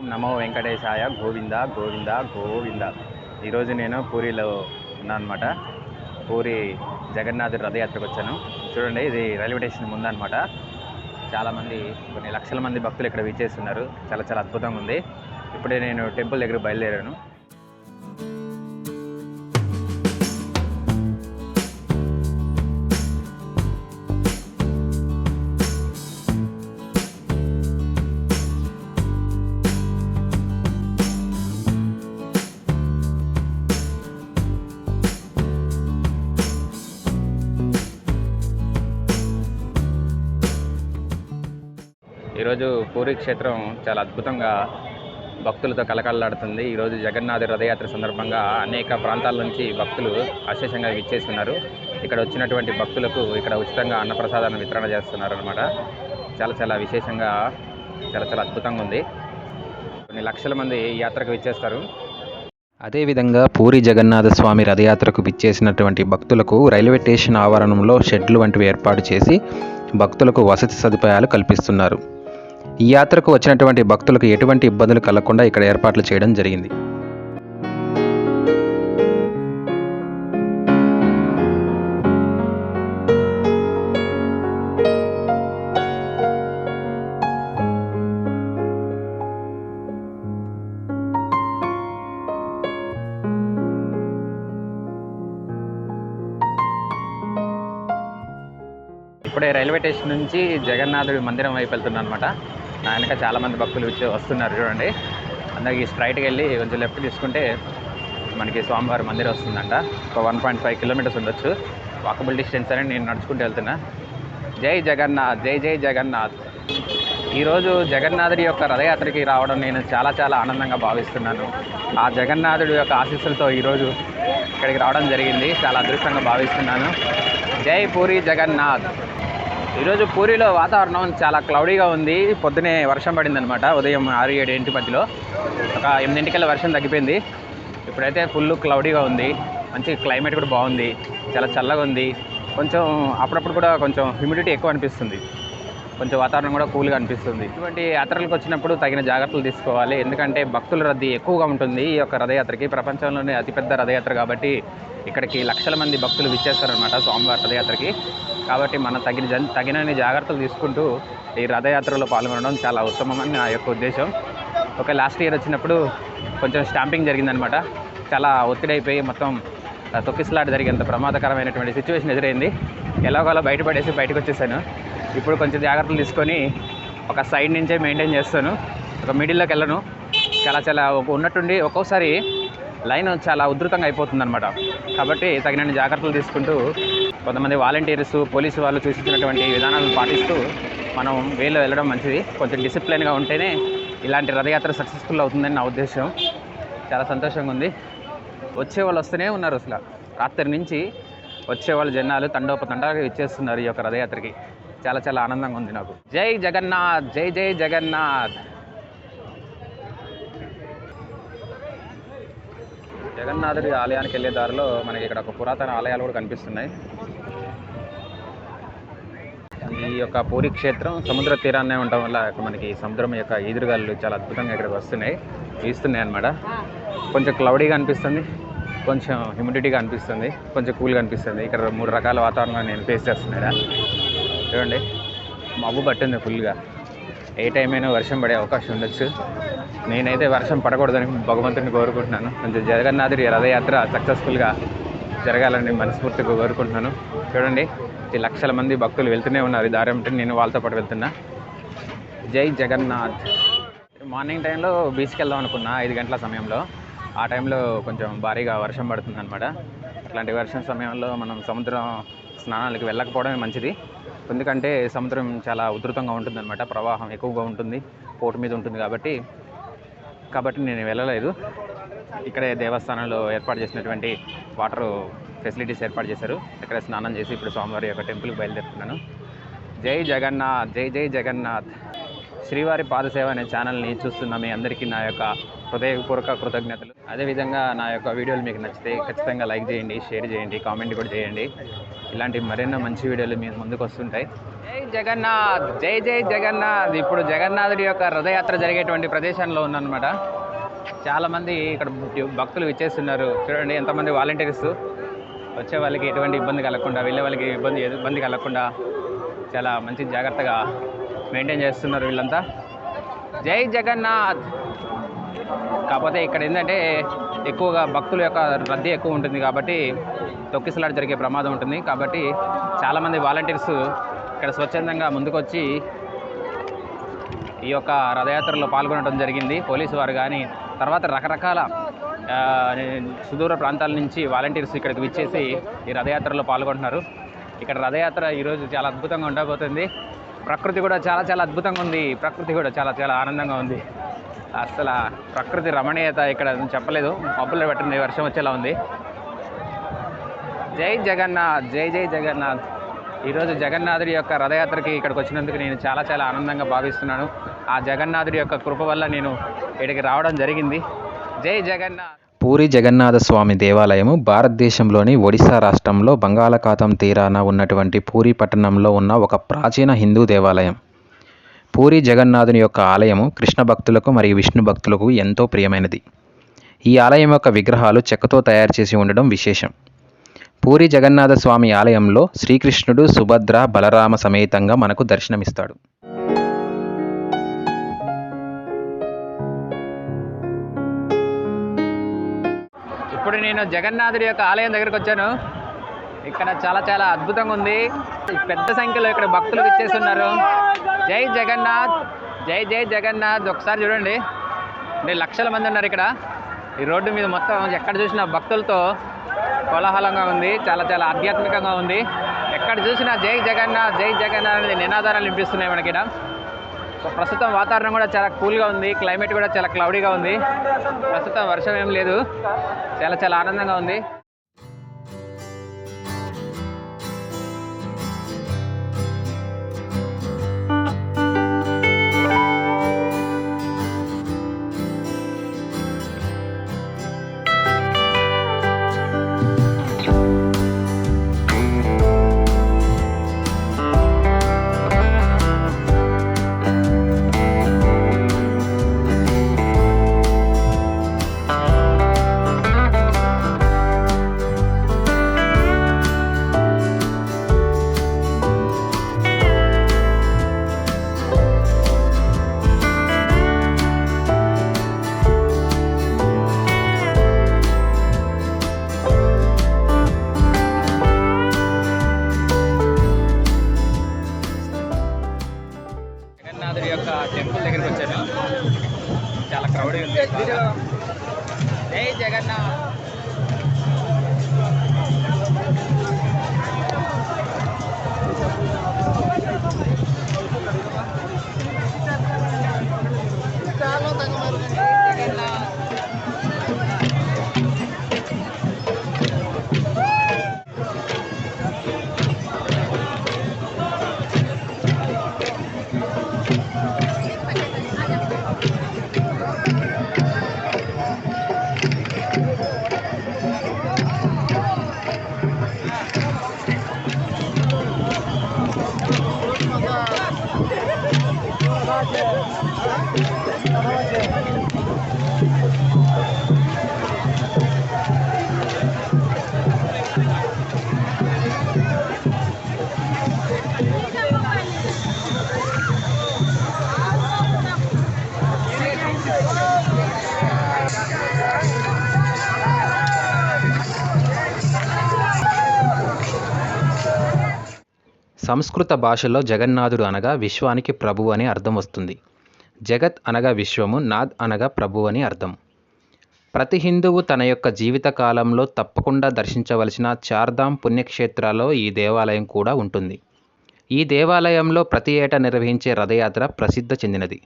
ఓం నమో వెంకటేశాయ గోవింద గోవింద గోవింద. ఈరోజు నేను పూరిలో ఉన్నాను అనమాట పూరి జగన్నాథ్ రథయాత్రకు వచ్చాను. చూడండి ఇది రైల్వే స్టేషన్ ముందనమాట చాలామంది కొన్ని లక్షల మంది భక్తులు ఇక్కడ విచ్చేస్తున్నారు చాలా చాలా అద్భుతంగా ఉంది. ఇప్పుడే నేను టెంపుల్ దగ్గర బయలుదేరాను. ఈరోజు క్షేత్రం చాలా అద్భుతంగా భక్తులతో కలకలలాడుతుంది. ఈరోజు జగన్నాథ రథయాత్ర సందర్భంగా అనేక ప్రాంతాల నుంచి భక్తులు అశేషంగా విచ్చేస్తున్నారు. ఇక్కడ వచ్చినటువంటి భక్తులకు ఇక్కడ ఉచితంగా అన్నప్రసాదాన్ని వితరణ చేస్తున్నారు అనమాట చాలా చాలా విశేషంగా చాలా చాలా అద్భుతంగా ఉంది. కొన్ని లక్షల మంది యాత్రకు విచ్చేస్తారు. అదేవిధంగా పూరి జగన్నాథ స్వామి రథయాత్రకు విచ్చేసినటువంటి భక్తులకు రైల్వే స్టేషన్ ఆవరణంలో షెడ్లు వంటివి ఏర్పాటు చేసి భక్తులకు వసతి సదుపాయాలు కల్పిస్తున్నారు. ఈ యాత్రకు వచ్చినటువంటి భక్తులకు ఎటువంటి ఇబ్బందులు కలగకుండా ఇక్కడ ఏర్పాట్లు చేయడం జరిగింది. ఇప్పుడే రైల్వే స్టేషన్ నుంచి జగన్నాథుడి మందిరం వైపు వెళ్తున్నాను అనమాట నా వెనక భక్తులు వచ్చి వస్తున్నారు చూడండి. అందరికి స్ట్రైట్కి వెళ్ళి కొంచెం లెఫ్ట్ తీసుకుంటే మనకి స్వామివారి మందిరం వస్తుందంట. ఒక వన్ పాయింట్ ఫైవ్ కిలోమీటర్స్ ఉండొచ్చు. వాకబుల్ డిస్టెన్స్ అని నేను నడుచుకుంటూ వెళ్తున్నా. జై జగన్నాథ్ జై జై జగన్నాథ్. ఈరోజు జగన్నాథుడి యొక్క రథయాత్రకి రావడం నేను చాలా చాలా ఆనందంగా భావిస్తున్నాను. ఆ జగన్నాథుడి యొక్క ఆశీస్సులతో ఈరోజు ఇక్కడికి రావడం జరిగింది. చాలా అదృష్టంగా భావిస్తున్నాను. జై పూరి జగన్నాథ్. ఈరోజు పూరిలో వాతావరణం చాలా క్లౌడీగా ఉంది. పొద్దునే వర్షం పడిందనమాట ఉదయం ఆరు ఏడు ఇంటి మధ్యలో. ఒక ఎనిమిదింటికల్లా వర్షం తగ్గిపోయింది. ఇప్పుడైతే ఫుల్ క్లౌడీగా ఉంది. మంచి క్లైమేట్ కూడా బాగుంది. చాలా చల్లగా ఉంది. కొంచెం అప్పుడప్పుడు కూడా కొంచెం హ్యూమిడిటీ ఎక్కువ అనిపిస్తుంది. కొంచెం వాతావరణం కూడా కూల్గా అనిపిస్తుంది. ఇటువంటి యాత్రలకు వచ్చినప్పుడు తగిన జాగ్రత్తలు తీసుకోవాలి. ఎందుకంటే భక్తుల రద్దీ ఎక్కువగా ఉంటుంది ఈ యొక్క రథయాత్రకి. ప్రపంచంలోనే అతిపెద్ద రథయాత్ర కాబట్టి ఇక్కడికి లక్షల మంది భక్తులు విచ్చేస్తారనమాట స్వామివారి రథయాత్రకి. కాబట్టి మనం తగిన జన్ తగినన్ని జాగ్రత్తలు తీసుకుంటూ ఈ రథయాత్రలో పాల్గొనడం చాలా ఉత్తమమని నా యొక్క ఉద్దేశం. ఒక లాస్ట్ ఇయర్ వచ్చినప్పుడు కొంచెం స్టాంపింగ్ జరిగిందనమాట చాలా ఒత్తిడైపోయి మొత్తం తొక్కిసలాట జరిగేంత ప్రమాదకరమైనటువంటి సిచ్యువేషన్ ఎదురైంది. ఎలాగోలా బయటపడేసి బయటకు వచ్చేసాను. ఇప్పుడు కొంచెం జాగ్రత్తలు తీసుకొని ఒక సైడ్ నుంచే మెయింటైన్ చేస్తాను. ఒక మిడిల్లోకి వెళ్ళను. చాలా చాలా ఒక- ఉన్నట్టుండి ఒక్కోసారి లైన్ చాలా ఉధృతంగా అయిపోతుంది అనమాట కాబట్టి తగినన్ని జాగ్రత్తలు తీసుకుంటూ కొంతమంది వాలంటీర్స్ పోలీసు వాళ్ళు సూచించినటువంటి విధానాలను పాటిస్తూ మనం వేలో వెళ్ళడం మంచిది. కొంచెం డిసిప్లిన్గా ఉంటేనే ఇలాంటి రథయాత్ర సక్సెస్ఫుల్ అవుతుందని నా ఉద్దేశం. చాలా సంతోషంగా ఉంది. వచ్చే వాళ్ళు వస్తూనే ఉన్నారు అసలు. రాత్రి నుంచి వచ్చే వాళ్ళు జనాలు తండోపతండాగా ఇచ్చేస్తున్నారు ఈ యొక్క రథయాత్రకి. చాలా చాలా ఆనందంగా ఉంది నాకు. జై జగన్నాథ్ జై జై జగన్నాథ్. జగన్నాథుడి ఆలయానికి వెళ్ళే దారిలో మనకి ఇక్కడ ఒక పురాతన ఆలయాలు కూడా కనిపిస్తున్నాయి. ఈ యొక్క పూరి క్షేత్రం సముద్ర తీరాన్నే ఉండటం వల్ల మనకి సముద్రం యొక్క ఈదురుగాలు చాలా అద్భుతంగా ఇక్కడికి వస్తున్నాయి. వీస్తున్నాయి అన్నమాట. కొంచెం క్లౌడీగా అనిపిస్తుంది. కొంచెం హ్యూమిడిటీగా అనిపిస్తుంది. కొంచెం కూల్గా అనిపిస్తుంది. ఇక్కడ మూడు రకాల వాతావరణాన్ని నేను ఫేస్ చేస్తున్నాయి చూడండి. మబ్బు పట్టింది ఫుల్గా. ఏ టైం అయినా వర్షం పడే అవకాశం ఉండొచ్చు. నేనైతే వర్షం పడకూడదని భగవంతుని కోరుకుంటున్నాను. కొంచెం జగన్నాథుడి రథయాత్ర సక్సెస్ఫుల్గా జరగాలని మనస్ఫూర్తిగా కోరుకుంటున్నాను. చూడండి ఈ లక్షల మంది భక్తులు వెళ్తూనే ఉన్నారు ఈ దారి అంటే నేను వాళ్ళతో పాటు వెళ్తున్నా. జై జగన్నాథ్. మార్నింగ్ టైంలో బీచ్కి వెళ్దాం అనుకున్నా ఐదు గంటల సమయంలో. ఆ టైంలో కొంచెం భారీగా వర్షం పడుతుంది అనమాట అట్లాంటి వర్షం సమయంలో మనం సముద్రం స్నానాలకు వెళ్ళకపోవడమే మంచిది. ఎందుకంటే సముద్రం చాలా ఉధృతంగా ఉంటుందన్నమాట ప్రవాహం ఎక్కువగా ఉంటుంది పోటు మీద ఉంటుంది కాబట్టి. కాబట్టి నేను వెళ్ళలేదు. ఇక్కడే దేవస్థానంలో ఏర్పాటు చేసినటువంటి వాటర్ ఫెసిలిటీస్ ఏర్పాటు చేశారు. ఇక్కడ స్నానం చేసి ఇప్పుడు స్వామివారి యొక్క టెంపుల్కి బయలుదేరుతున్నాను. జై జగన్నాథ్ జై జై జగన్నాథ్. శ్రీవారి పాదసేవ అనే ఛానల్ని చూస్తున్న మీ అందరికీ నా యొక్క హృదయపూర్వక కృతజ్ఞతలు. అదేవిధంగా నా యొక్క వీడియోలు మీకు నచ్చితే ఖచ్చితంగా లైక్ చేయండి షేర్ చేయండి కామెంట్ కూడా చేయండి. ఇలాంటి మరెన్నో మంచి వీడియోలు మీ ముందుకు వస్తుంటాయి. జై జగన్నాథ్! జై జై జగన్నాథ్! ఇప్పుడు జగన్నాథుడి యొక్క రథయాత్ర జరిగేటువంటి ప్రదేశంలో ఉన్నానమాట చాలామంది ఇక్కడ భక్తులు ఇచ్చేస్తున్నారు చూడండి ఎంతమంది వాలంటీర్స్ వచ్చే వాళ్ళకి ఎటువంటి ఇబ్బంది కలగకుండా వెళ్ళే వాళ్ళకి ఇబ్బంది ఇబ్బంది కలగకుండా చాలా మంచి జాగ్రత్తగా మెయింటైన్ చేస్తున్నారు వీళ్ళంతా. జై జగన్నాథ్! కాకపోతే ఇక్కడ ఏంటంటే ఎక్కువగా భక్తుల యొక్క రద్దీ ఎక్కువ ఉంటుంది కాబట్టి తొక్కిసలాట జరిగే ప్రమాదం ఉంటుంది. కాబట్టి చాలామంది వాలంటీర్స్ ఇక్కడ స్వచ్ఛందంగా ముందుకొచ్చి ఈ యొక్క రథయాత్రలో పాల్గొనడం జరిగింది. పోలీసు వారు కానీ తర్వాత రకరకాల సుదూర ప్రాంతాల నుంచి వాలంటీర్స్ ఇక్కడికి విచ్చేసి ఈ రథయాత్రలో పాల్గొంటున్నారు. ఇక్కడ రథయాత్ర ఈరోజు చాలా అద్భుతంగా ఉండబోతుంది. ప్రకృతి కూడా చాలా చాలా అద్భుతంగా ఉంది. ప్రకృతి కూడా చాలా చాలా ఆనందంగా ఉంది. అసలు ప్రకృతి రమణీయత ఇక్కడ చెప్పలేదు. మబ్బులు పెట్టింది వర్షం వచ్చేలా ఉంది. జై జగన్నాథ్ జై జై జగన్నాథ్. ఈరోజు జగన్నాథుడి యొక్క రథయాత్రకి ఇక్కడికి వచ్చినందుకు నేను చాలా చాలా ఆనందంగా భావిస్తున్నాను. ఆ జగన్నాథుడి యొక్క కృప వల్ల నేను ఇక్కడికి రావడం జరిగింది. జై జగన్నాథ్. పూరి జగన్నాథ స్వామి దేవాలయము భారతదేశంలోని ఒడిశా రాష్ట్రంలో బంగాళాఖాతం తీరాన ఉన్నటువంటి పూరి పట్టణంలో ఉన్న ఒక ప్రాచీన హిందూ దేవాలయం. పూరి జగన్నాథుని యొక్క ఆలయము కృష్ణ భక్తులకు మరియు విష్ణు భక్తులకు ఎంతో ప్రియమైనది. ఈ ఆలయం యొక్క విగ్రహాలు చెక్కతో తయారు చేసి ఉండడం విశేషం. పూరి జగన్నాథ స్వామి ఆలయంలో శ్రీకృష్ణుడు సుభద్ర బలరామ సమేతంగా మనకు దర్శనమిస్తాడు. ఇప్పుడు నేను జగన్నాథుడి యొక్క ఆలయం దగ్గరకు వచ్చాను. ఇక్కడ చాలా చాలా అద్భుతంగా ఉంది. పెద్ద సంఖ్యలో ఇక్కడ భక్తులు ఇచ్చేస్తున్నారు జై జగన్నాథ్. జై జై జగన్నాథ్. ఒకసారి చూడండి. అంటే లక్షల మంది ఉన్నారు ఇక్కడ. ఈ రోడ్డు మీద మొత్తం ఎక్కడ చూసినా భక్తులతో కోలాహలంగా ఉంది. చాలా చాలా ఆధ్యాత్మికంగా ఉంది. ఎక్కడ చూసినా జై జగన్నాథ్ జై జగన్నాథ్ అనేది నినాదాలు వినిపిస్తున్నాయి మనకి ఇక్కడ. సో ప్రస్తుతం వాతావరణం కూడా చాలా కూల్గా ఉంది. క్లైమేట్ కూడా చాలా క్లౌడీగా ఉంది. ప్రస్తుతం వర్షం ఏం లేదు. చాలా చాలా ఆనందంగా ఉంది. సంస్కృత భాషలో జగన్నాథుడు అనగా విశ్వానికి ప్రభు అని అర్థం వస్తుంది. జగత్ అనగా విశ్వము నాద్ అనగా ప్రభు అని అర్థం. ప్రతి హిందువు తన యొక్క జీవిత కాలంలో తప్పకుండా దర్శించవలసిన చార్ధామ్ పుణ్యక్షేత్రాల్లో ఈ దేవాలయం కూడా ఉంటుంది. ఈ దేవాలయంలో ప్రతి ఏటా నిర్వహించే రథయాత్ర ప్రసిద్ధ చెందినది.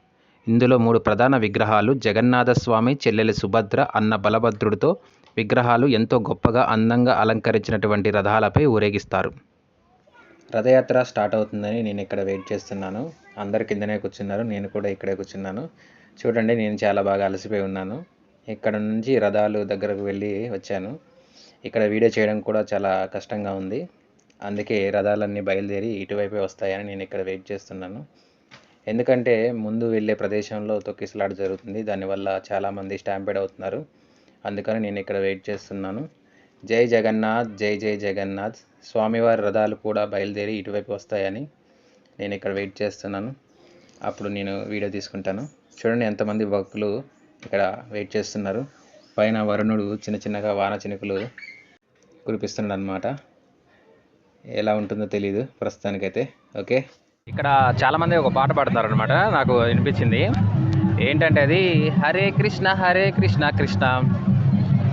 ఇందులో మూడు ప్రధాన విగ్రహాలు జగన్నాథస్వామి చెల్లెలి సుభద్ర అన్న బలభద్రుడితో విగ్రహాలు ఎంతో గొప్పగా అందంగా అలంకరించినటువంటి రథాలపై ఊరేగిస్తారు. రథయాత్ర స్టార్ట్ అవుతుందని నేను ఇక్కడ వెయిట్ చేస్తున్నాను. అందరు కిందనే కూర్చున్నారు నేను కూడా ఇక్కడే కూర్చున్నాను. చూడండి నేను చాలా బాగా అలసిపోయి ఉన్నాను. ఇక్కడ నుంచి రథాలు దగ్గరకు వెళ్ళి వచ్చాను. ఇక్కడ వీడియో చేయడం కూడా చాలా కష్టంగా ఉంది. అందుకే రథాలన్నీ బయలుదేరి ఇటువైపే వస్తాయని నేను ఇక్కడ వెయిట్ చేస్తున్నాను. ఎందుకంటే ముందు వెళ్ళే ప్రదేశంలో తొక్కిసలాట జరుగుతుంది. దానివల్ల చాలామంది స్టాంపేడ్ అవుతున్నారు. అందుకని నేను ఇక్కడ వెయిట్ చేస్తున్నాను. జై జగన్నాథ్ జై జై జగన్నాథ్. స్వామివారి రథాలు కూడా బయలుదేరి ఇటువైపు వస్తాయని నేను ఇక్కడ వెయిట్ చేస్తున్నాను. అప్పుడు నేను వీడియో తీసుకుంటాను. చూడండి ఎంతమంది భక్తులు ఇక్కడ వెయిట్ చేస్తున్నారు. పైన వరుణుడు చిన్న చిన్నగా వాన చినుకులు కురిపిస్తున్నాడు అనమాట ఎలా ఉంటుందో తెలియదు ప్రస్తుతానికైతే. ఓకే? ఇక్కడ చాలామంది ఒక పాట పాడుతున్నారు అనమాట నాకు వినిపించింది ఏంటంటే అది హరే కృష్ణ హరే కృష్ణ కృష్ణ.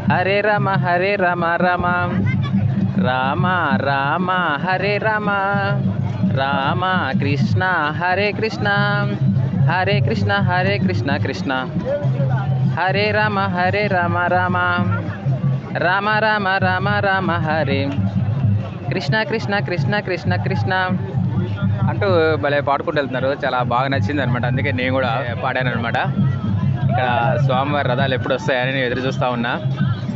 హరే రామ హరే రామ రామ. రామ రామ హరే రామ. రామ కృష్ణ హరే కృష్ణ. హరే కృష్ణ హరే కృష్ణ కృష్ణ. హరే రామ హరే రామ రామ. రామ రామ రామ రామ హరే. కృష్ణ కృష్ణ కృష్ణ కృష్ణ కృష్ణ. అంటూ భలే పాడుకుంటూ వెళ్తున్నారు. చాలా బాగా నచ్చింది అనమాట అందుకే నేను కూడా పాడాను అనమాట ఇక్కడ స్వామివారి రథాలు ఎప్పుడు వస్తాయని నేను ఎదురు చూస్తూ ఉన్నా.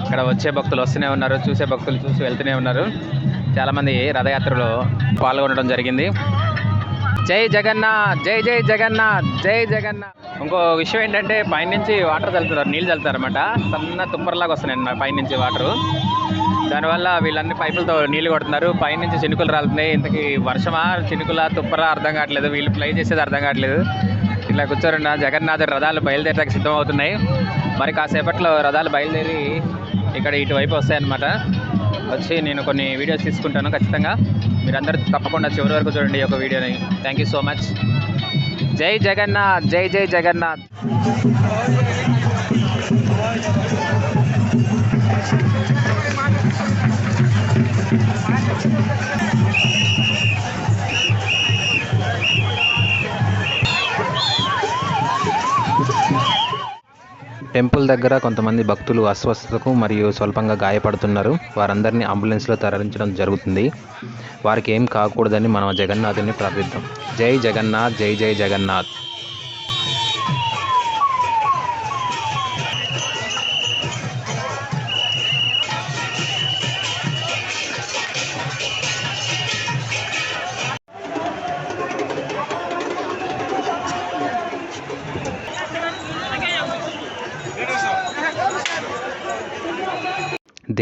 ఇక్కడ వచ్చే భక్తులు వస్తూనే ఉన్నారు చూసే భక్తులు చూసి వెళ్తూనే ఉన్నారు. చాలామంది రథయాత్రలో పాల్గొనడం జరిగింది. జై జగన్నాథ్ జై జై జగన్నాథ్ జై జగన్నాథ్. ఇంకో విషయం ఏంటంటే పైనుంచి వాటర్ చల్లుతున్నారు నీళ్ళు చల్లుతారు అనమాట సన్న తుప్పర్లాగా వస్తున్నాయి అన్నమాట పైనుంచి వాటరు. దానివల్ల వీళ్ళన్ని పైపులతో నీళ్ళు కొడుతున్నారు. పైనుంచి చినుకులు రాలుతున్నాయి. ఇంతకీ వర్షమా చినుకుల తుప్పరా అర్థం కావట్లేదు. వీళ్ళు ప్లే చేసేది అర్థం కావట్లేదు. ఇట్లా కూర్చోరున్న జగన్నాథ రథాలు బయలుదేరడానికి సిద్ధం అవుతున్నాయి మరి కాసేపట్లో రథాలు బయలుదేరి ఇక్కడ ఇటువైపు వస్తాయన్నమాట. వచ్చి నేను కొన్ని వీడియోస్ తీసుకుంటాను ఖచ్చితంగా. మీరందరూ తప్పకుండా చివరి వరకు చూడండి ఈ యొక్క వీడియోని. థ్యాంక్ యూ సో మచ్ జై జగన్నాథ్ జై జై జగన్నాథ్. టెంపుల్ దగ్గర కొంతమంది భక్తులు అస్వస్థతకు మరియు స్వల్పంగా గాయపడుతున్నారు. వారందరినీ అంబులెన్స్లో తరలించడం జరుగుతుంది. వారికి ఏం కాకూడదని మనం జగన్నాథుని ప్రార్థిద్దాం. జై జగన్నాథ్ జై జై జగన్నాథ్.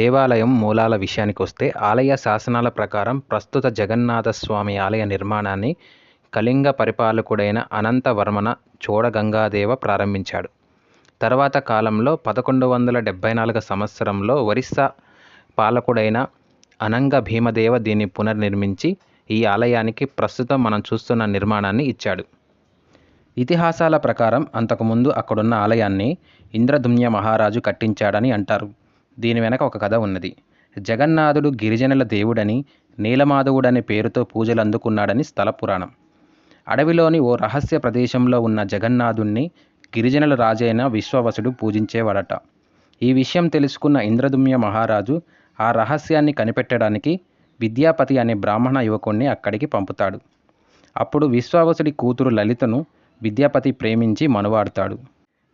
దేవాలయం మూలాల విషయానికి వస్తే ఆలయ శాసనాల ప్రకారం ప్రస్తుత జగన్నాథస్వామి ఆలయ నిర్మాణాన్ని కళింగ పరిపాలకుడైన అనంతవర్మన చోడగంగాదేవ ప్రారంభించాడు. తర్వాత కాలంలో పదకొండు వందల డెబ్బై నాలుగు సంవత్సరంలో ఒరిస్సా పాలకుడైన అనంగ భీమదేవ దీన్ని పునర్నిర్మించి ఈ ఆలయానికి ప్రస్తుతం మనం చూస్తున్న నిర్మాణాన్ని ఇచ్చాడు. ఇతిహాసాల ప్రకారం అంతకుముందు అక్కడున్న ఆలయాన్ని ఇంద్రదుమ్య మహారాజు కట్టించాడని అంటారు. దీని వెనక ఒక కథ ఉన్నది. జగన్నాథుడు గిరిజనుల దేవుడని నీలమాధవుడనే పేరుతో పూజలు అందుకున్నాడని స్థల పురాణం. అడవిలోని ఓ రహస్య ప్రదేశంలో ఉన్న జగన్నాథుణ్ణి గిరిజనుల రాజైన విశ్వవసుడు పూజించేవాడట. ఈ విషయం తెలుసుకున్న ఇంద్రదుమ్య మహారాజు ఆ రహస్యాన్ని కనిపెట్టడానికి విద్యాపతి అనే బ్రాహ్మణ యువకుణ్ణి అక్కడికి పంపుతాడు. అప్పుడు విశ్వావసుడి కూతురు లలితను విద్యాపతి ప్రేమించి మనువాడతాడు.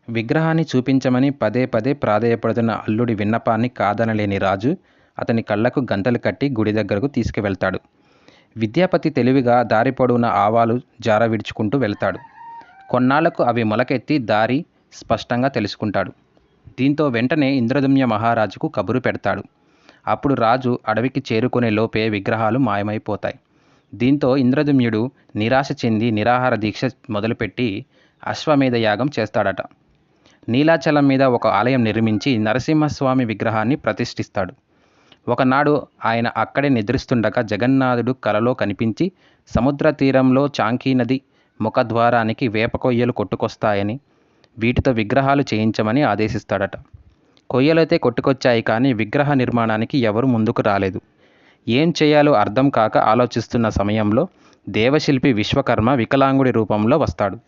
విగ్రహాన్ని చూపించమని పదే పదే ప్రాధేయపడుతున్న అల్లుడి విన్నపాన్ని కాదనలేని రాజు అతని కళ్ళకు గంటలు కట్టి గుడి దగ్గరకు తీసుకువెళ్తాడు. విద్యాపతి తెలివిగా దారి పొడవున ఆవాలు జార విడుచుకుంటూ వెళ్తాడు. కొన్నాళ్ళకు అవి మొలకెత్తి దారి స్పష్టంగా తెలుసుకుంటాడు. దీంతో వెంటనే ఇంద్రదుమ్య మహారాజుకు కబురు పెడతాడు. అప్పుడు రాజు అడవికి చేరుకునే లోపే విగ్రహాలు మాయమైపోతాయి. దీంతో ఇంద్రదుమ్యుడు నిరాశ చెంది నిరాహార దీక్ష మొదలుపెట్టి అశ్వమేధ యాగం చేస్తాడట. నీలాచలం మీద ఒక ఆలయం నిర్మించి నరసింహస్వామి విగ్రహాన్ని ప్రతిష్ఠిస్తాడు. ఒకనాడు ఆయన అక్కడే నిద్రిస్తుండగా జగన్నాథుడు కలలో కనిపించి సముద్ర తీరంలో చాంకీ నది ముఖద్వారానికి వేప కొయ్యలు కొట్టుకొస్తాయని వీటితో విగ్రహాలు చేయించమని ఆదేశిస్తాడట. కొయ్యలైతే కొట్టుకొచ్చాయి కానీ విగ్రహ నిర్మాణానికి ఎవరు ముందుకు రాలేదు. ఏం చేయాలో అర్థం కాక ఆలోచిస్తున్న సమయంలో దేవశిల్పి విశ్వకర్మ వికలాంగుడి రూపంలో వస్తాడు.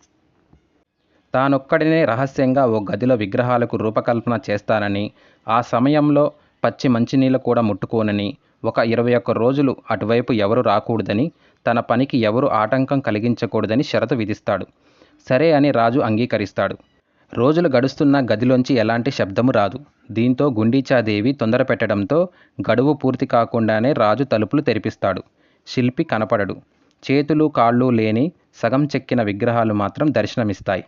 తానొక్కడినే రహస్యంగా ఓ గదిలో విగ్రహాలకు రూపకల్పన చేస్తానని ఆ సమయంలో పచ్చి మంచినీళ్ళు కూడా ముట్టుకోనని ఒక ఇరవై ఒక్క రోజులు అటువైపు ఎవరు రాకూడదని తన పనికి ఎవరు ఆటంకం కలిగించకూడదని షరతు విధిస్తాడు. సరే అని రాజు అంగీకరిస్తాడు. రోజులు గడుస్తున్న గదిలోంచి ఎలాంటి శబ్దము రాదు. దీంతో గుండీచాదేవి తొందర పెట్టడంతో గడువు పూర్తి కాకుండానే రాజు తలుపులు తెరిపిస్తాడు. శిల్పి కనపడడు. చేతులు కాళ్ళు లేని సగం చెక్కిన విగ్రహాలు మాత్రం దర్శనమిస్తాయి.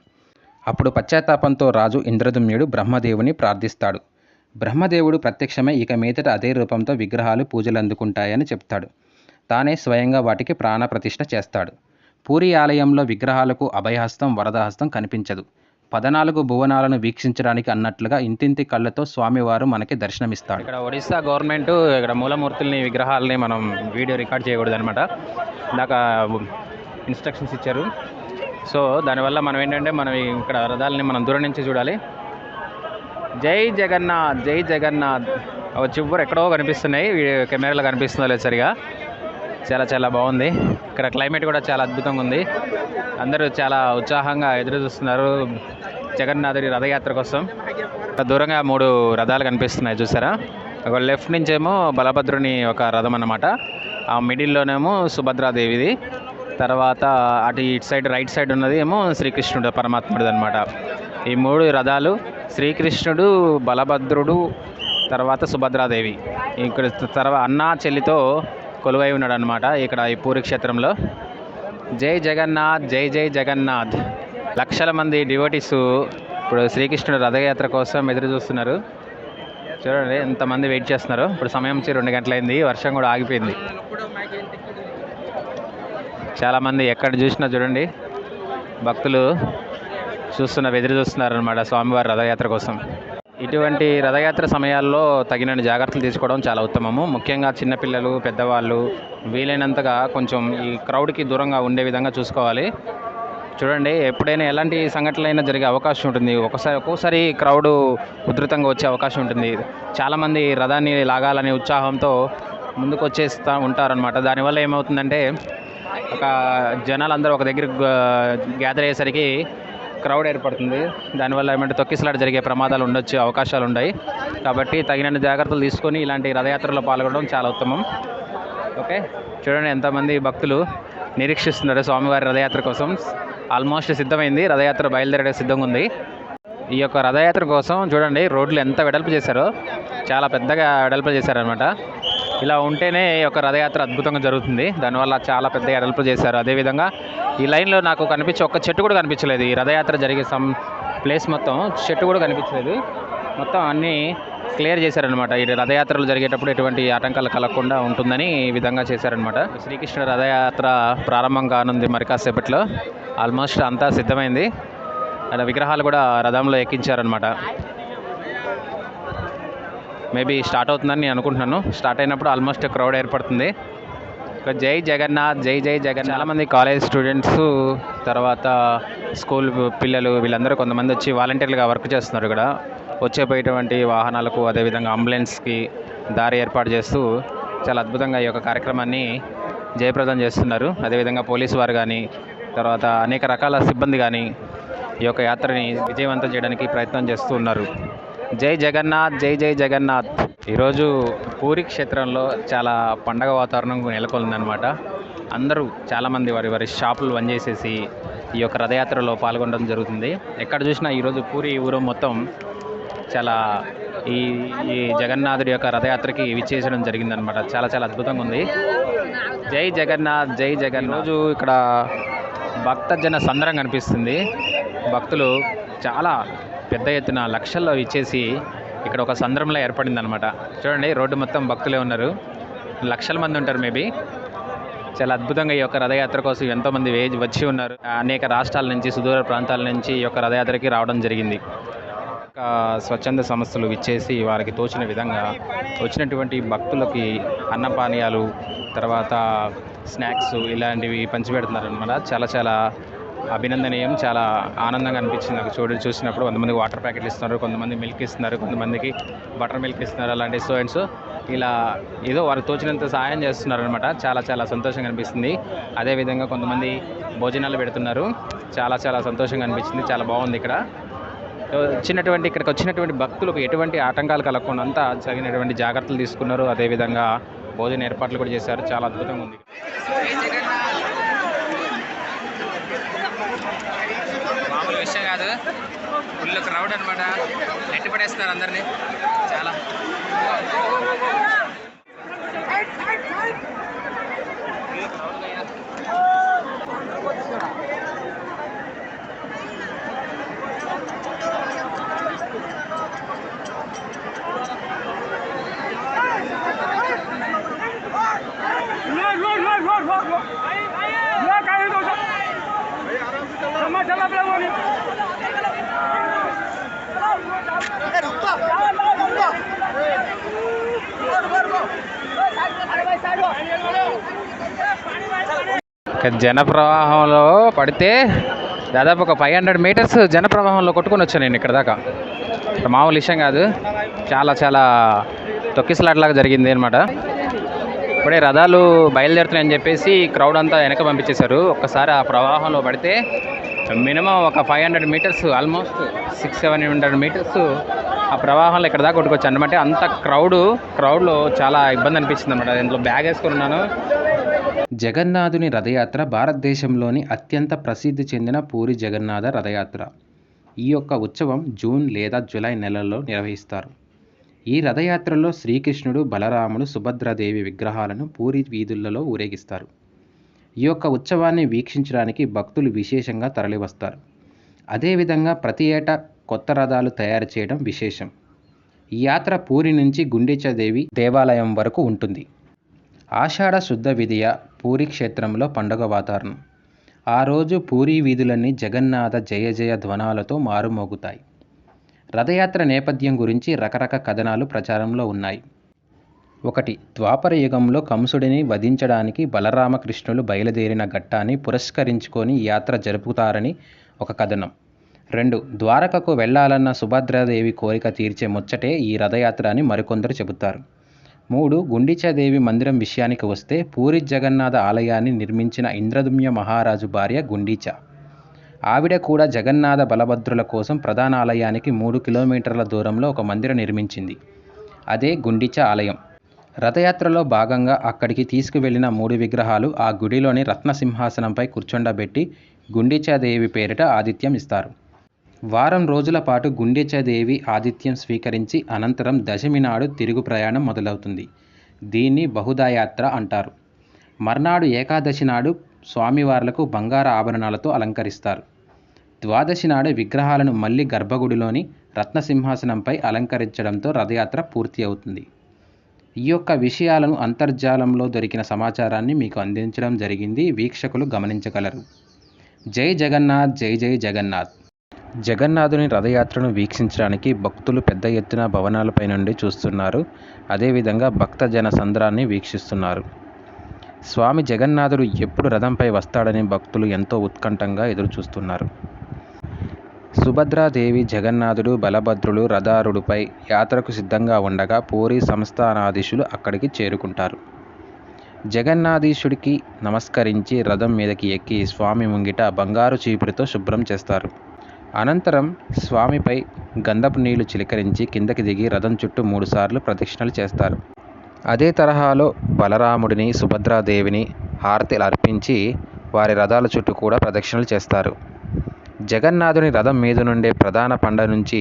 అప్పుడు పశ్చాత్తాపంతో రాజు ఇంద్రదుమ్యుడు బ్రహ్మదేవుని ప్రార్థిస్తాడు. బ్రహ్మదేవుడు ప్రత్యక్షమై ఇక మీదట అదే రూపంతో విగ్రహాలు పూజలు అందుకుంటాయని చెప్తాడు. తానే స్వయంగా వాటికి ప్రాణప్రతిష్ఠ చేస్తాడు. పూరి ఆలయంలో విగ్రహాలకు అభయహస్తం వరదహస్తం కనిపించదు. పదనాలుగు భువనాలను వీక్షించడానికి అన్నట్లుగా ఇంతింతి కళ్ళతో స్వామివారు మనకి దర్శనమిస్తాడు. ఇక్కడ ఒడిస్సా గవర్నమెంట్ ఇక్కడ మూలమూర్తుల్ని విగ్రహాలని మనం వీడియో రికార్డ్ చేయకూడదు అనమాట ఇందాక ఇన్స్ట్రక్షన్స్ ఇచ్చారు. సో దానివల్ల మనం ఏంటంటే మనం ఇక్కడ రథాలని మనం దూరం నుంచి చూడాలి. జై జగన్నాథ్ జై జగన్నాథ్. ఒక చివరు ఎక్కడో కనిపిస్తున్నాయి. కెమెరాలో కనిపిస్తుందో లేదు సరిగా. చాలా చాలా బాగుంది. ఇక్కడ క్లైమేట్ కూడా చాలా అద్భుతంగా ఉంది. అందరూ చాలా ఉత్సాహంగా ఎదురు చూస్తున్నారు జగన్నాథుడి రథయాత్ర కోసం. దూరంగా మూడు రథాలు కనిపిస్తున్నాయి చూసారా? ఒక లెఫ్ట్ నుంచేమో బలభద్రుని ఒక రథం అన్నమాట. ఆ మిడిల్లోనేమో సుభద్రాదేవిది. తర్వాత అటు ఇటు సైడ్ రైట్ సైడ్ ఉన్నది ఏమో శ్రీకృష్ణుడు పరమాత్ముడు అనమాట ఈ మూడు రథాలు శ్రీకృష్ణుడు బలభద్రుడు తర్వాత సుభద్రాదేవి. ఇక్కడ తర్వాత అన్నా చెల్లితో కొలువై ఉన్నాడు అనమాట ఇక్కడ ఈ పూరి క్షేత్రంలో. జై జగన్నాథ్ జై జై జగన్నాథ్. లక్షల మంది డివోటీస్ ఇప్పుడు శ్రీకృష్ణుడు రథయాత్ర కోసం ఎదురు చూస్తున్నారు. చూడండి ఎంతమంది వెయిట్ చేస్తున్నారు. ఇప్పుడు సమయం వచ్చి రెండు గంటలైంది వర్షం కూడా ఆగిపోయింది. చాలామంది ఎక్కడ చూసినా చూడండి. భక్తులు చూస్తున్న ఎదురు చూస్తున్నారు అనమాట స్వామివారి రథయాత్ర కోసం. ఇటువంటి రథయాత్ర సమయాల్లో తగినన్ని జాగ్రత్తలు తీసుకోవడం చాలా ఉత్తమము. ముఖ్యంగా చిన్నపిల్లలు పెద్దవాళ్ళు వీలైనంతగా కొంచెం ఈ క్రౌడ్కి దూరంగా ఉండే విధంగా చూసుకోవాలి. చూడండి ఎప్పుడైనా ఎలాంటి సంఘటనలైనా జరిగే అవకాశం ఉంటుంది. ఒకసారి ఒక్కోసారి క్రౌడ్ ఉధృతంగా వచ్చే అవకాశం ఉంటుంది. చాలామంది రథాన్ని లాగాలనే ఉత్సాహంతో ముందుకు వచ్చేస్తూ ఉంటారనమాట దానివల్ల ఏమవుతుందంటే ఒక జనాలు అందరూ ఒక దగ్గర గ్యాదర్ అయ్యేసరికి క్రౌడ్ ఏర్పడుతుంది. దానివల్ల ఏమంటే తొక్కిసలాట జరిగే ప్రమాదాలు ఉండొచ్చు అవకాశాలు ఉన్నాయి కాబట్టి తగినన్ని జాగ్రత్తలు తీసుకొని ఇలాంటి రథయాత్రలో పాల్గొనడం చాలా ఉత్తమం. ఓకే? చూడండి ఎంతమంది భక్తులు నిరీక్షిస్తున్నారు స్వామివారి రథయాత్ర కోసం. ఆల్మోస్ట్ సిద్ధమైంది. రథయాత్ర బయలుదేరడం సిద్ధంగా ఉంది ఈ యొక్క రథయాత్ర కోసం చూడండి రోడ్లు ఎంత వెడల్పు చేశారో. చాలా పెద్దగా వెడల్పు చేశారనమాట ఇలా ఉంటేనే ఈ యొక్క రథయాత్ర అద్భుతంగా జరుగుతుంది. దానివల్ల చాలా పెద్ద వెడల్పు చేశారు. అదేవిధంగా ఈ లైన్లో నాకు కనిపించే ఒక్క చెట్టు కూడా కనిపించలేదు. ఈ రథయాత్ర జరిగే సమ్ ప్లేస్ మొత్తం చెట్టు కూడా కనిపించలేదు. మొత్తం అన్నీ క్లియర్ చేశారనమాట ఈ రథయాత్రలు జరిగేటప్పుడు ఎటువంటి ఆటంకాలు కలగకుండా ఉంటుందని ఈ విధంగా చేశారనమాట శ్రీకృష్ణ రథయాత్ర ప్రారంభం కానుంది మరి కాసేపట్లో. ఆల్మోస్ట్ అంతా సిద్ధమైంది. అలా విగ్రహాలు కూడా రథంలో ఎక్కించారనమాట మేబీ స్టార్ట్ అవుతుందని నేను అనుకుంటున్నాను. స్టార్ట్ అయినప్పుడు ఆల్మోస్ట్ క్రౌడ్ ఏర్పడుతుంది. ఇక జై జగన్నాథ్ జై జై జగన్ చాలామంది కాలేజ్ స్టూడెంట్స్ తర్వాత స్కూల్ పిల్లలు వీళ్ళందరూ కొంతమంది వచ్చి వాలంటీర్లుగా వర్క్ చేస్తున్నారు ఇక్కడ. వచ్చేపోయేటువంటి వాహనాలకు అదేవిధంగా అంబులెన్స్కి దారి ఏర్పాటు చేస్తూ చాలా అద్భుతంగా ఈ యొక్క కార్యక్రమాన్ని జయప్రదం చేస్తున్నారు. అదేవిధంగా పోలీసు వారు కానీ తర్వాత అనేక రకాల సిబ్బంది కానీ ఈ యొక్క యాత్రని విజయవంతం చేయడానికి ప్రయత్నం చేస్తూ ఉన్నారు. జై జగన్నాథ్ జై జై జగన్నాథ్. ఈరోజు పూరి క్షేత్రంలో చాలా పండగ వాతావరణం నెలకొందనమాట అందరూ చాలామంది వారి వారి షాపులు బంద్ చేసేసి ఈ యొక్క రథయాత్రలో పాల్గొనడం జరుగుతుంది. ఎక్కడ చూసినా ఈరోజు పూరి ఊరు మొత్తం చాలా ఈ ఈ జగన్నాథుడి యొక్క రథయాత్రకి విచ్చేసడం జరిగిందనమాట చాలా చాలా అద్భుతంగా ఉంది. జై జగన్నాథ్ జై జగన్ రోజు ఇక్కడ భక్తజన సందరం కనిపిస్తుంది. భక్తులు చాలా పెద్ద ఎత్తున లక్షల్లో ఇచ్చేసి ఇక్కడ ఒక సంద్రంలో ఏర్పడిందనమాట చూడండి రోడ్డు మొత్తం భక్తులే ఉన్నారు. లక్షల మంది ఉంటారు మేబీ. చాలా అద్భుతంగా ఈ యొక్క రథయాత్ర కోసం ఎంతోమంది వేజ్ వచ్చి ఉన్నారు. అనేక రాష్ట్రాల నుంచి సుదూర ప్రాంతాల నుంచి ఈ యొక్క రథయాత్రకి రావడం జరిగింది. ఒక స్వచ్ఛంద సంస్థలు ఇచ్చేసి వారికి తోచిన విధంగా వచ్చినటువంటి భక్తులకి అన్నపానీయాలు తర్వాత స్నాక్స్ ఇలాంటివి పంచిపెడుతున్నారు అనమాట చాలా చాలా అభినందనీయం. చాలా ఆనందంగా అనిపించింది నాకు చూడ చూసినప్పుడు. కొంతమంది వాటర్ ప్యాకెట్లు ఇస్తున్నారు కొంతమంది మిల్క్ ఇస్తున్నారు కొంతమందికి బటర్ మిల్క్ ఇస్తున్నారు అలాంటి సో అండ్ సో. ఇలా ఏదో వారు తోచినంత సహాయం చేస్తున్నారనమాట చాలా చాలా సంతోషంగా అనిపిస్తుంది. అదేవిధంగా కొంతమంది భోజనాలు పెడుతున్నారు. చాలా చాలా సంతోషంగా అనిపించింది. చాలా బాగుంది ఇక్కడ. వచ్చినటువంటి ఇక్కడికి వచ్చినటువంటి భక్తులకు ఎటువంటి ఆటంకాలు కలగకుండా అంతా జరిగినటువంటి జాగ్రత్తలు తీసుకున్నారు. అదేవిధంగా భోజన ఏర్పాట్లు కూడా చేశారు. చాలా అద్భుతంగా ఉంది మామూలు విషయం కాదు ఫుల్ క్రౌడ్ అనమాట నెట్టి పడేస్తున్నారు అందరినీ. చాలా. ఇక జన ప్రవాహంలో పడితే దాదాపు ఒక ఫైవ్ హండ్రెడ్ మీటర్స్ జన ప్రవాహంలో కొట్టుకొని వచ్చాను నేను ఇక్కడ దాకా. మామూలు విషయం కాదు. చాలా చాలా తొక్కిసలాట్లాగా జరిగింది అనమాట ఇప్పుడే రథాలు బయలుదేరుతున్నాయని చెప్పేసి క్రౌడ్ అంతా వెనక పంపించేశారు. ఒక్కసారి ఆ ప్రవాహంలో పడితే మినిమం ఒక five hundred metres almost six seven hundred metres ఆ ప్రవాహంలో ఇక్కడ దాకా కొట్టుకోవచ్చు అనమాట అంత క్రౌడ్ క్రౌడ్లో చాలా ఇబ్బంది అనిపించింది అనమాట ఇందులో బ్యాగ్ వేసుకుని ఉన్నాను. జగన్నాథుని రథయాత్ర భారతదేశంలోని అత్యంత ప్రసిద్ధి చెందిన పూరి జగన్నాథ రథయాత్ర. ఈ యొక్క ఉత్సవం జూన్ లేదా జూలై నెలల్లో నిర్వహిస్తారు. ఈ రథయాత్రలో శ్రీకృష్ణుడు బలరాముడు సుభద్రాదేవి విగ్రహాలను పూరి వీధులలో ఊరేగిస్తారు. ఈ యొక్క ఉత్సవాన్ని వీక్షించడానికి భక్తులు విశేషంగా తరలివస్తారు. అదేవిధంగా ప్రతి ఏటా కొత్త రథాలు తయారు చేయడం విశేషం. ఈ యాత్ర పూరి నుంచి గుండెచదేవి దేవాలయం వరకు ఉంటుంది. ఆషాఢ శుద్ధ విధియ పూరి క్షేత్రంలో పండుగ వాతావరణం. ఆ రోజు పూరి వీధులన్నీ జగన్నాథ జయ జయ ధ్వనాలతో మారుమోగుతాయి. రథయాత్ర నేపథ్యం గురించి రకరకాల కథనాలు ప్రచారంలో ఉన్నాయి. ఒకటి ద్వాపర యుగంలో కంసుడిని వధించడానికి బలరామకృష్ణులు బయలుదేరిన ఘట్టాన్ని పురస్కరించుకొని ఈ యాత్ర జరుపుతారని ఒక కథనం. రెండు ద్వారకకు వెళ్ళాలన్న సుభద్రాదేవి కోరిక తీర్చే ముచ్చటే ఈ రథయాత్ర అని మరికొందరు చెబుతారు. మూడు గుండిచాదేవి మందిరం విషయానికి వస్తే పూరి జగన్నాథ ఆలయాన్ని నిర్మించిన ఇంద్రదుమ్య మహారాజు భార్య గుండీచ. ఆవిడ కూడా జగన్నాథ బలభద్రుల కోసం ప్రధాన ఆలయానికి మూడు కిలోమీటర్ల దూరంలో ఒక మందిరం నిర్మించింది. అదే గుండిచ ఆలయం. రథయాత్రలో భాగంగా అక్కడికి తీసుకువెళ్ళిన మూడు విగ్రహాలు ఆ గుడిలోని రత్నసింహాసనంపై కూర్చుండబెట్టి గుండీచాదేవి పేరిట ఆతిథ్యం ఇస్తారు. వారం రోజుల పాటు గుండీచాదేవి ఆతిథ్యం స్వీకరించి అనంతరం దశమి నాడు తిరుగు ప్రయాణం మొదలవుతుంది. దీన్ని బహుదాయాత్ర అంటారు. మర్నాడు ఏకాదశి నాడు స్వామివార్లకు బంగార ఆభరణాలతో అలంకరిస్తారు. ద్వాదశి నాడు విగ్రహాలను మళ్ళీ గర్భగుడిలోని రత్నసింహాసనంపై అలంకరించడంతో రథయాత్ర పూర్తి అవుతుంది. ఈ యొక్క విషయాలను అంతర్జాలంలో దొరికిన సమాచారాన్ని మీకు అందించడం జరిగింది. వీక్షకులు గమనించగలరు. జై జగన్నాథ్ జై జై జగన్నాథ్. జగన్నాథుని రథయాత్రను వీక్షించడానికి భక్తులు పెద్ద ఎత్తున భవనాలపై నుండి చూస్తున్నారు. అదేవిధంగా భక్త జన సంద్రాన్ని వీక్షిస్తున్నారు. స్వామి జగన్నాథుడు ఎప్పుడు రథంపై వస్తాడని భక్తులు ఎంతో ఉత్కంఠంగా ఎదురుచూస్తున్నారు. సుభద్రాదేవి జగన్నాథుడు బలభద్రులు రథారుడిపై యాత్రకు సిద్ధంగా ఉండగా పూరి సంస్థానాధీశులు అక్కడికి చేరుకుంటారు. జగన్నాధీశుడికి నమస్కరించి రథం మీదకి ఎక్కి స్వామి ముంగిట బంగారు చీపుడితో శుభ్రం చేస్తారు. అనంతరం స్వామిపై గంధపు నీళ్ళు చిలకరించి కిందకి దిగి రథం చుట్టూ మూడుసార్లు ప్రదక్షిణలు చేస్తారు. అదే తరహాలో బలరాముడిని సుభద్రాదేవిని హారతిలు అర్పించి వారి రథాల చుట్టూ కూడా ప్రదక్షిణలు చేస్తారు. జగన్నాథుని రథం మీద నుండే ప్రధాన పండ నుంచి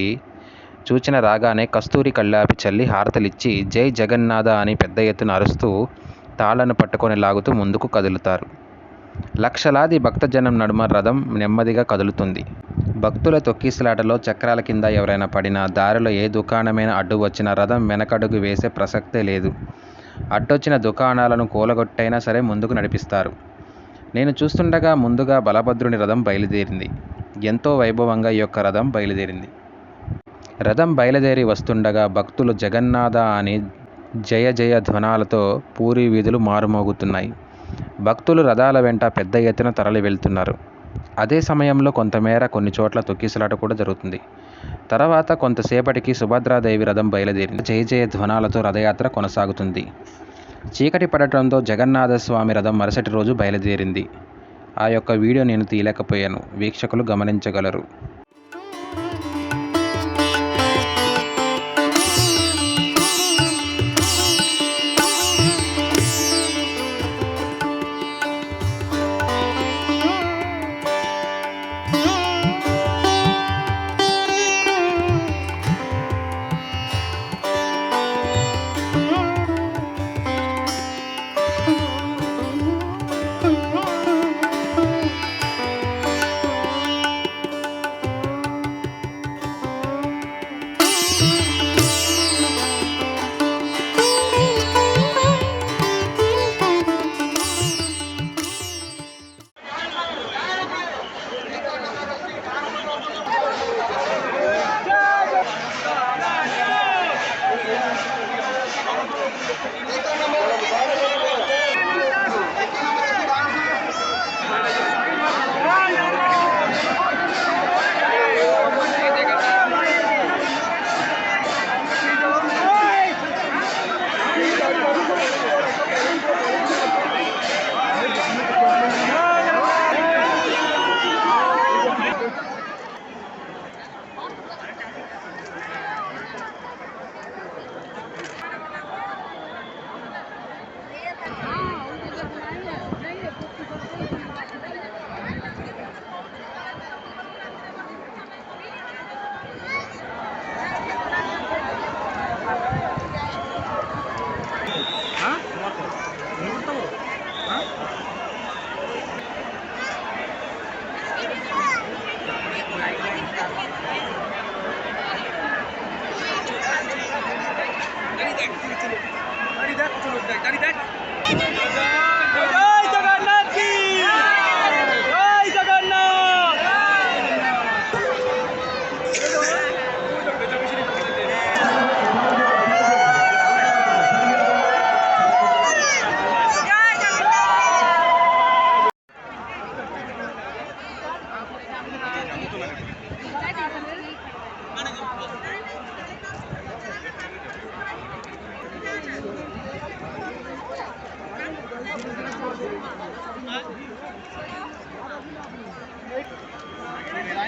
చూచిన రాగానే కస్తూరి కళ్ళాపి చల్లి హారతలిచ్చి జై జగన్నాథ అని పెద్ద ఎత్తున అరుస్తూ తాళ్ళను పట్టుకొని లాగుతూ ముందుకు కదులుతారు. లక్షలాది భక్తజనం నడుమ రథం నెమ్మదిగా కదులుతుంది. భక్తుల తొక్కిసలాటలో చక్రాల కింద ఎవరైనా పడినా దారిలో ఏ దుకాణమైనా అడ్డు వచ్చిన రథం వెనకడుగు వేసే ప్రసక్తే లేదు. అడ్డొచ్చిన దుకాణాలను కూలగొట్టైనా సరే ముందుకు నడిపిస్తారు. నేను చూస్తుండగా ముందుగా బలభద్రుని రథం బయలుదేరింది. ఎంతో వైభవంగా ఈ యొక్క రథం బయలుదేరింది. రథం బయలుదేరి వస్తుండగా భక్తులు జగన్నాథ అని జయ జయ ధ్వనాలతో పూరి వీధులు మారుమోగుతున్నాయి. భక్తులు రథాల వెంట పెద్ద ఎత్తున తరలి వెళ్తున్నారు. అదే సమయంలో కొంతమేర కొన్ని చోట్ల తొక్కిసలాట కూడా జరుగుతుంది. తర్వాత కొంతసేపటికి సుభద్రాదేవి రథం బయలుదేరింది. జయ జయ ధ్వనాలతో రథయాత్ర కొనసాగుతుంది. చీకటి పడటంతో జగన్నాథ స్వామి రథం మరుసటి రోజు బయలుదేరింది. ఆ యొక్క వీడియో నేను తీయలేకపోయాను. వీక్షకులు గమనించగలరు.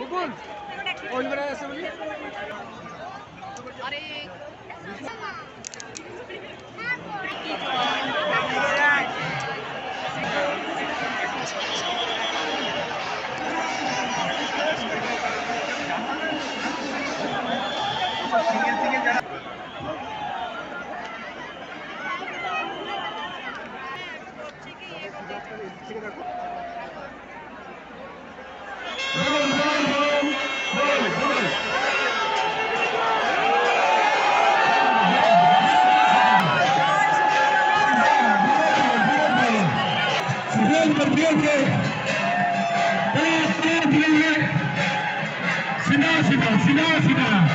বুকুল ওই বেড়ায় আছে বলি আরে Thank you. Sinal, sinal!